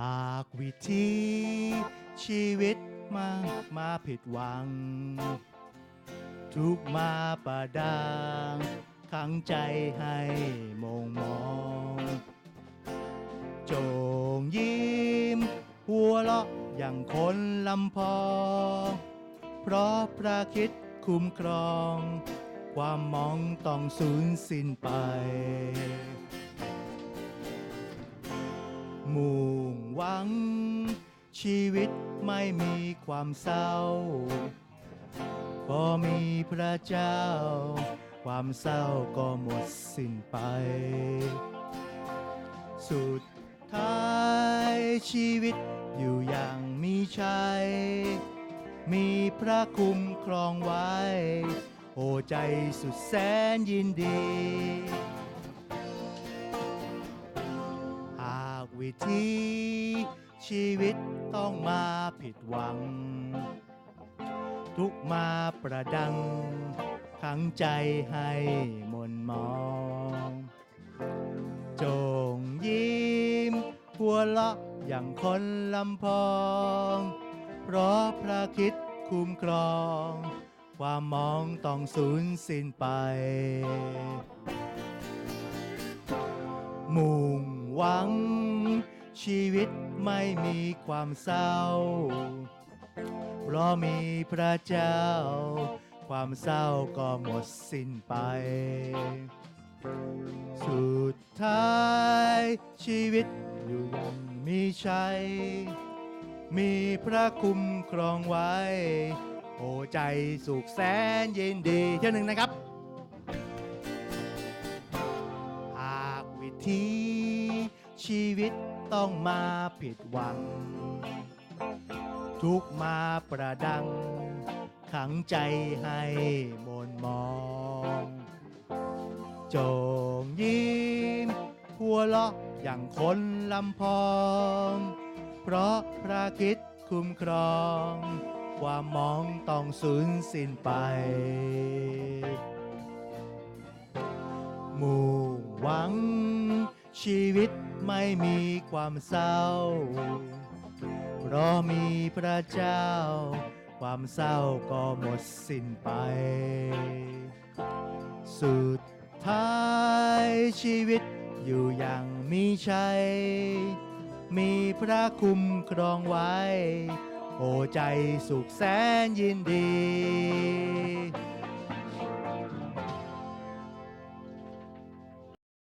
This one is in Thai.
หากวิธีชีวิตมามาผิดหวัง ทุกมาประดางขังใจให้มองมองจงยิ้ม หัวเราะอย่างคนลำพอง เพราะพระคิดคุ้มครอง ความมองต้องสูญสิ้นไปมุ่ หวัง ชีวิตไม่มีความเศร้าพอมีพระเจ้า ความเศร้าก็หมดสิ้นไป สุดท้ายชีวิตอยู่อย่างมีชัย มีพระคุ้มครองไว้ โอ้ใจสุดแสนยินดี หากวิธี ชีวิตต้องมาผิดหวัง ทุกมาประดัง ขังใจให้มนมอง จงยิ้มหัวเราะอย่างคนลำพอง เพราะพระคิดคุ้มครอง ความมองต้องสูญสิ้นไป มุ่งหวัง ชีวิตไม่มีความเศร้า เพราะมีพระเจ้า ความเศร้าก็หมดสิ้นไป สุดท้ายชีวิตอยู่ยังมีชัย มีพระคุ้มครองไว้ โอ้ใจสุขแสนเยินดีเที่ยวหนึ่งนะครับ หากวิธี ชีวิตต้องมาผิดหวัง ทุกมาประดัง ขังใจให้มนมอง จงยิ้มหัวเราะอย่างคนลำพอง เพราะพระคิดคุ้มครอง ความมองต้องสูญสิ้นไปมุ่งหวังชีวิต ไม่มีความเศร้า เพราะมีพระเจ้า ความเศร้าก็หมดสิ้นไป สุดท้ายชีวิตอยู่อย่างมีชัย มีพระคุ้มครองไว้ โอ้ใจสุขแสนยินดี